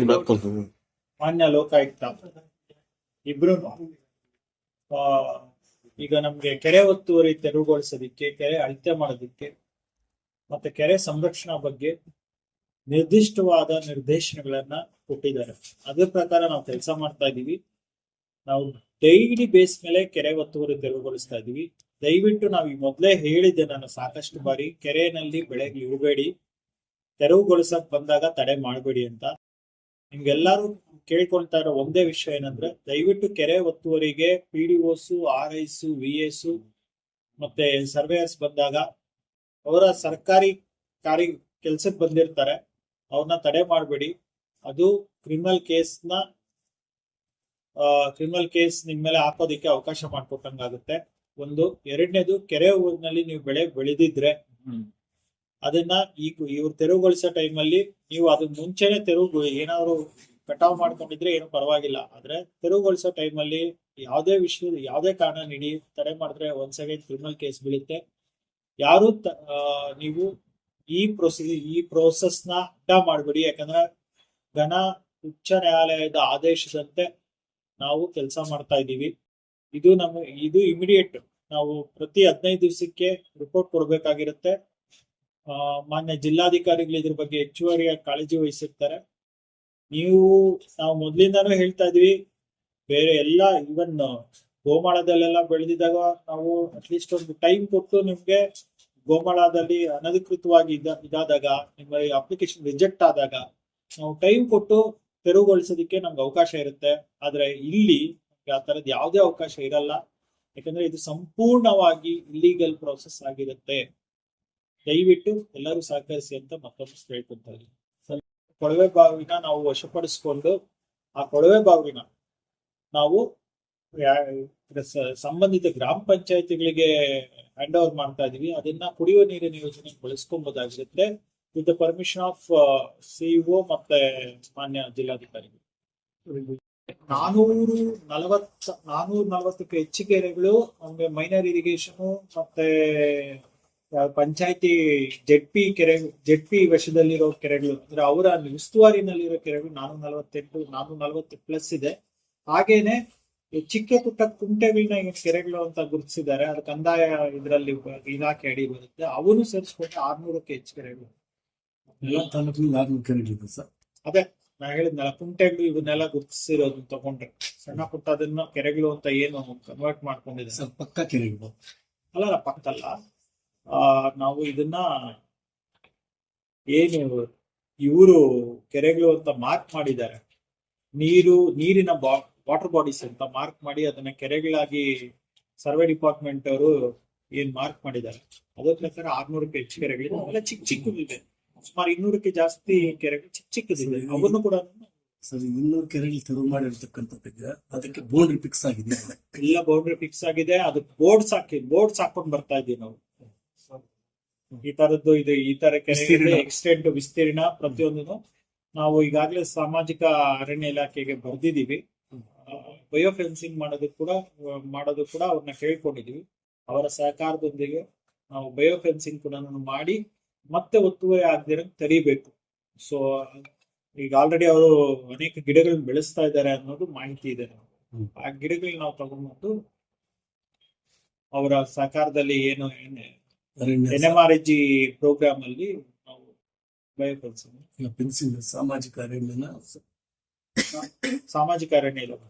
High court ಮಾನ್ಯ ಲೋಕಾಯುಕ್ತ ಇಬ್ರು ಈಗ ನಮ್ಗೆ ಕೆರೆ ಒತ್ತುವರಿ ತೆರವುಗೊಳಿಸೋದಿಕ್ಕೆ ಕೆರೆ ಅಳತೆ ಮಾಡೋದಿಕ್ಕೆ ಮತ್ತೆ ಕೆರೆ ಸಂರಕ್ಷಣಾ ಬಗ್ಗೆ ನಿರ್ದಿಷ್ಟವಾದ ನಿರ್ದೇಶನಗಳನ್ನ ಕೊಟ್ಟಿದ್ದಾರೆ. ಅದ್ರ ಪ್ರಕಾರ ನಾವು ಕೆಲಸ ಮಾಡ್ತಾ ಇದೀವಿ. ನಾವು ಡೈಲಿ ಬೇಸ್ ಮೇಲೆ ಕೆರೆ ಒತ್ತುವರಿ ತೆರವುಗೊಳಿಸ್ತಾ ಇದೀವಿ. ದಯವಿಟ್ಟು ನಾವು ಈ ಮೊದಲೇ ಹೇಳಿದ್ದೆ ನಾನು ಸಾಕಷ್ಟು ಬಾರಿ ಕೆರೆಯಲ್ಲಿ ಬೆಳೆಗೆ ಇಡಬೇಡಿ ತೆರವುಗೊಳಿಸಕ್ ಬಂದಾಗ ತಡೆ ಮಾಡಬೇಡಿ ಅಂತ. ನಿಮ್ಗೆಲ್ಲಾರು ಕೇಳ್ಕೊಳ್ತಾ ಇರೋ ಒಂದೇ ವಿಷಯ ಏನಂದ್ರೆ, ದಯವಿಟ್ಟು ಕೆರೆ ಒತ್ತುವರಿಗೆ P D Os R Is V S ಮತ್ತೆ ಸರ್ವೇಯರ್ಸ್ ಬಂದಾಗ ಅವರ ಸರ್ಕಾರಿ ಕಾರ್ಯ ಕೆಲ್ಸಕ್ಕೆ ಬಂದಿರ್ತಾರೆ, ಅವ್ರನ್ನ ತಡೆ ಮಾಡಬೇಡಿ. ಅದು ಕ್ರಿಮಿನಲ್ ಕೇಸ್ನ ಕ್ರಿಮಿನಲ್ ಕೇಸ್ ನಿಮ್ಮ ಮೇಲೆ ಹಾಕೋದಿಕ್ಕೆ ಅವಕಾಶ ಮಾಡ್ಕೊಟ್ಟಂಗಾಗುತ್ತೆ. ಒಂದು, ಎರಡನೇದು ಕೆರೆ ಊರಿನಲ್ಲಿ ನೀವು ಬೆಳೆ ಬೆಳೆದಿದ್ರೆ ಅದನ್ನ ಈ ಇವ್ರು ತೆರವುಗೊಳಿಸೋ ಟೈಮಲ್ಲಿ ನೀವು ಅದನ್ನ ಮುಂಚೆನೆ ತೆರವು ಏನಾದ್ರು ಕಟಾವ್ ಮಾಡ್ಕೊಂಡಿದ್ರೆ ಏನು ಪರವಾಗಿಲ್ಲ. ಆದ್ರೆ ತೆರವುಗೊಳಿಸೋ ಟೈಮಲ್ಲಿ ಯಾವುದೇ ವಿಷಯ ಯಾವುದೇ ಕಾರಣ ನೀಡಿ ತಡೆ ಮಾಡಿದ್ರೆ ಒಂದ್ ಸೆಕೆಂಡ್ ಕ್ರಿಮಿನಲ್ ಕೇಸ್ ಬೀಳುತ್ತೆ. ಯಾರು ನೀವು ಈ ಪ್ರೊಸೀ ಈ ಪ್ರೋಸೆಸ್ನ ಅಡ್ಡ ಮಾಡಬೇಡಿ. ಯಾಕಂದ್ರೆ ಘನ ಉಚ್ಚ ನ್ಯಾಯಾಲಯದ ಆದೇಶದಂತೆ ನಾವು ಕೆಲಸ ಮಾಡ್ತಾ ಇದ್ದೀವಿ. ಇದು ನಮ್ಮ ಇದು ಇಮಿಡಿಯೇಟ್ ನಾವು ಪ್ರತಿ ಹದಿನೈದು ದಿವಸಕ್ಕೆ ರಿಪೋರ್ಟ್ ಕೊಡ್ಬೇಕಾಗಿರುತ್ತೆ. ಮಾನ್ಯ ಜಿಲ್ಲಾಧಿಕಾರಿಗಳು ಇದ್ರ ಬಗ್ಗೆ ಹೆಚ್ಚುವರಿಯಾಗಿ ಕಾಳಜಿ ವಹಿಸಿರ್ತಾರೆ. ನೀವು, ನಾವು ಮೊದ್ಲಿಂದಾನು ಹೇಳ್ತಾ ಇದ್ವಿ, ಬೇರೆ ಎಲ್ಲ ಇವನ್ ಗೋಮಾಳದಲ್ಲೆಲ್ಲ ಬೆಳೆದಿದ್ದಾಗ ನಾವು ಅಟ್ಲೀಸ್ಟ್ ಒಂದು ಟೈಮ್ ಕೊಟ್ಟು ನಿಮ್ಗೆ ಗೋಮಾಳದಲ್ಲಿ ಅನಧಿಕೃತವಾಗಿ ಇದ, ಇದಾದಾಗ, ನಿಮ್ಮ ಅಪ್ಲಿಕೇಶನ್ ರಿಜೆಕ್ಟ್ ಆದಾಗ ನಾವು ಟೈಮ್ ಕೊಟ್ಟು ತೆರವುಗೊಳಿಸೋದಕ್ಕೆ ನಮ್ಗೆ ಅವಕಾಶ ಇರುತ್ತೆ. ಆದ್ರೆ ಇಲ್ಲಿ ಆ ತರದ್ ಯಾವುದೇ ಅವಕಾಶ ಇರಲ್ಲ. ಯಾಕಂದ್ರೆ ಇದು ಸಂಪೂರ್ಣವಾಗಿ ಇಲ್ಲೀಗಲ್ ಪ್ರೋಸೆಸ್ ಆಗಿರುತ್ತೆ. ದಯವಿಟ್ಟು ಎಲ್ಲರೂ ಸಹಕರಿಸಿ ಅಂತ ಮತ್ತೊಮ್ಮೆ ಇದ್ದೀನಿ ಕೊಳವೆ ಬಾವಿನ ನಾವು ವಶಪಡಿಸ್ಕೊಂಡು ಆ ಕೊಳವೆ ಬಾವಿನ ನಾವು ಸಂಬಂಧಿತ ಗ್ರಾಮ ಪಂಚಾಯತಿಗಳಿಗೆ ಹ್ಯಾಂಡ್ ಓವರ್ ಮಾಡ್ತಾ ಇದೀವಿ. ಅದನ್ನ ಕುಡಿಯುವ ನೀರಿನ ಯೋಜನೆ ಬಳಸ್ಕೊಬಹುದಾಗಿರುತ್ತೆ with the permission of CEO ಮತ್ತೆ ಮಾನ್ಯ ಜಿಲ್ಲಾಧಿಕಾರಿಗಳು. ನಾನೂರು ನಲವತ್ತ, ನಾನೂರ ನಲವತ್ತಕ್ಕೆ ಹೆಚ್ಚು ಕೆರೆಗಳು ಮೈನರ್ ಇರಿಗೇಷನ್ ಮತ್ತೆ ಪಂಚಾಯತಿ ಜೆಡ್ ಪಿ ಕೆರೆ ಜೆಡ್ ಪಿ ವಶದಲ್ಲಿರೋ ಕೆರೆಗಳು ಅಂದ್ರೆ ಅವರ ಉಸ್ತುವಾರಿನಲ್ಲಿರೋ ಕೆರೆಗಳು ನಾನೂರ ನಲವತ್ತೆಂಟು ನಾನೂರ ನಲವತ್ತು ಪ್ಲಸ್ ಇದೆ. ಹಾಗೇನೆ ಚಿಕ್ಕ ಪುಟ್ಟ ಕುಂಟೆಗಳನ್ನ ಈಗ ಕೆರೆಗಳು ಅಂತ ಗುರುತಿಸಿದ್ದಾರೆ. ಅದು ಕಂದಾಯ ಇದರಲ್ಲಿ ಇಲಾಖೆ ಅಡಿ ಬರುತ್ತೆ. ಅವನು ಸೇರಿಸ್ಕೊಂಡು ಆರ್ನೂರಕ್ಕೆ ಹೆಚ್ಚು ಕೆರೆಗಳು. ಎಲ್ಲ ತಾಲೂಕಿನಲ್ಲಿ ಆರ್ನೂರು ಕೆರೆಗಳಿದೆ ಸರ್. ಅದೇ ನಾ ಹೇಳಿದ್ನಲ್ಲ ಕುಂಟೆಗಳು ಇವನ್ನೆಲ್ಲ ಗುರುತಿಸಿರೋದು ತಗೊಂಡ್ರೆ ಸಣ್ಣ ಪುಟ್ಟ ಅದನ್ನ ಕೆರೆಗಳು ಅಂತ ಏನು ಕನ್ವರ್ಟ್ ಮಾಡ್ಕೊಂಡಿದೆ ಸರ್ ಪಕ್ಕ ಕೆರೆಗಳು. ಅಲ್ಲ ಪಕ್ಕಲ್ಲ ನಾವು ಇದನ್ನ ಏನು ಇವರು ಕೆರೆಗಳು ಅಂತ ಮಾರ್ಕ್ ಮಾಡಿದ್ದಾರೆ. ನೀರು ನೀರಿನ ವಾಟರ್ ಬಾಡೀಸ್ ಅಂತ ಮಾರ್ಕ್ ಮಾಡಿ ಅದನ್ನ ಕೆರೆಗಳಾಗಿ ಸರ್ವೆ ಡಿಪಾರ್ಟ್ಮೆಂಟ್ ಅವರು ಏನ್ ಮಾರ್ಕ್ ಮಾಡಿದ್ದಾರೆ. ಅದ್ರ ಪ್ರಕಾರ ಆರ್ನೂರಕ್ಕೆ ಹೆಚ್ಚು ಕೆರೆಗಳಿದೆ ಅವೆಲ್ಲ ಚಿಕ್ಕ ಚಿಕ್ಕದಿದೆ ಸುಮಾರು ಇನ್ನೂರಕ್ಕೆ ಜಾಸ್ತಿ ಕೆರೆಗಳು ಚಿಕ್ಕ ಚಿಕ್ಕದಿದೆ ಅವನ್ನು ಕೂಡ ಸರ್ ಇನ್ನೂರು ಕೆರೆಗಳು ತೆರವು ಮಾಡಿರ್ತಕ್ಕಂಥದ್ದು ಅದಕ್ಕೆ ಬೌಂಡ್ರಿ ಫಿಕ್ಸ್ ಆಗಿದೆ. ಎಲ್ಲ ಬೌಂಡ್ರಿ ಫಿಕ್ಸ್ ಆಗಿದೆ. ಅದಕ್ಕೆ ಬೋರ್ಡ್ಸ್ ಹಾಕಿ ಬೋರ್ಡ್ಸ್ ಹಾಕೊಂಡ್ ಬರ್ತಾ ಇದೀವಿ ನಾವು. ಈ ತರದ್ದು ಇದು ಈ ತರ ಕೆರೆ. ಎಕ್ಸ್ಟೆಂಟ್ ವಿಸ್ತೀರ್ಣ ಪ್ರತಿಯೊಂದನ್ನು ನಾವು ಈಗಾಗಲೇ ಸಾಮಾಜಿಕ ಅರಣ್ಯ ಇಲಾಖೆಗೆ ಬರ್ದಿದೀವಿ ಬಯೋಫೆನ್ಸಿಂಗ್ ಮಾಡೋದು ಕೂಡ ಮಾಡೋದು ಕೂಡ ಅವ್ರನ್ನ ಕೇಳ್ಕೊಂಡಿದೀವಿ ಅವರ ಸಹಕಾರದೊಂದಿಗೆ ನಾವು ಬಯೋ ಫೆನ್ಸಿಂಗ್ ಕೂಡ ಮಾಡಿ ಮತ್ತೆ ಒತ್ತುವರಿ ಆಗದಿರ ತರಿಬೇಕು ಸೊ ಈಗ ಆಲ್ರೆಡಿ ಅವರು ಅನೇಕ ಗಿಡಗಳನ್ನ ಬೆಳೆಸ್ತಾ ಇದ್ದಾರೆ ಅನ್ನೋದು ಮಾಹಿತಿ ಇದೆ ನಾವು ಆ ಗಿಡಗಳನ್ನ ನಾವು ತಗೊಂಡ್ಬಂದು ಅವರ ಸಹಕಾರದಲ್ಲಿ ಏನು N M R G programme ಅಲ್ಲಿ ನಾವು ಬಯೋಫೆನ್ಸಿಂಗ್ ಫೆನ್ಸಿಂಗ್ ಸಾಮಾಜಿಕ ಅರಣ್ಯನ. ಸಾಮಾಜಿಕ ಅರಣ್ಯ ಇಲಾಖೆ